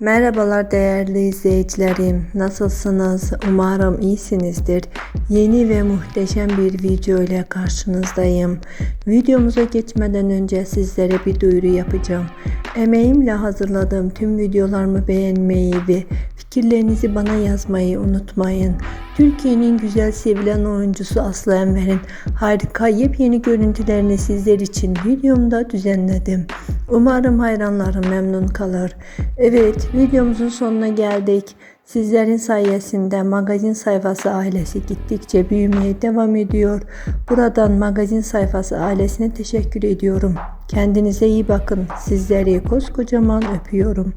Merhabalar değerli izleyicilerim. Nasılsınız? Umarım iyisinizdir. Yeni ve muhteşem bir video ile karşınızdayım. Videomuza geçmeden önce sizlere bir duyuru yapacağım. Emeğimle hazırladığım tüm videolarımı beğenmeyi ve fikirlerinizi bana yazmayı unutmayın. Türkiye'nin güzel sevilen oyuncusu Aslı Enver'in harika yepyeni görüntülerini sizler için videomda düzenledim. Umarım hayranlarım memnun kalır. Evet videomuzun sonuna geldik. Sizlerin sayesinde magazin sayfası ailesi gittikçe büyümeye devam ediyor. Buradan magazin sayfası ailesine teşekkür ediyorum. Kendinize iyi bakın. Sizleri koskocaman öpüyorum.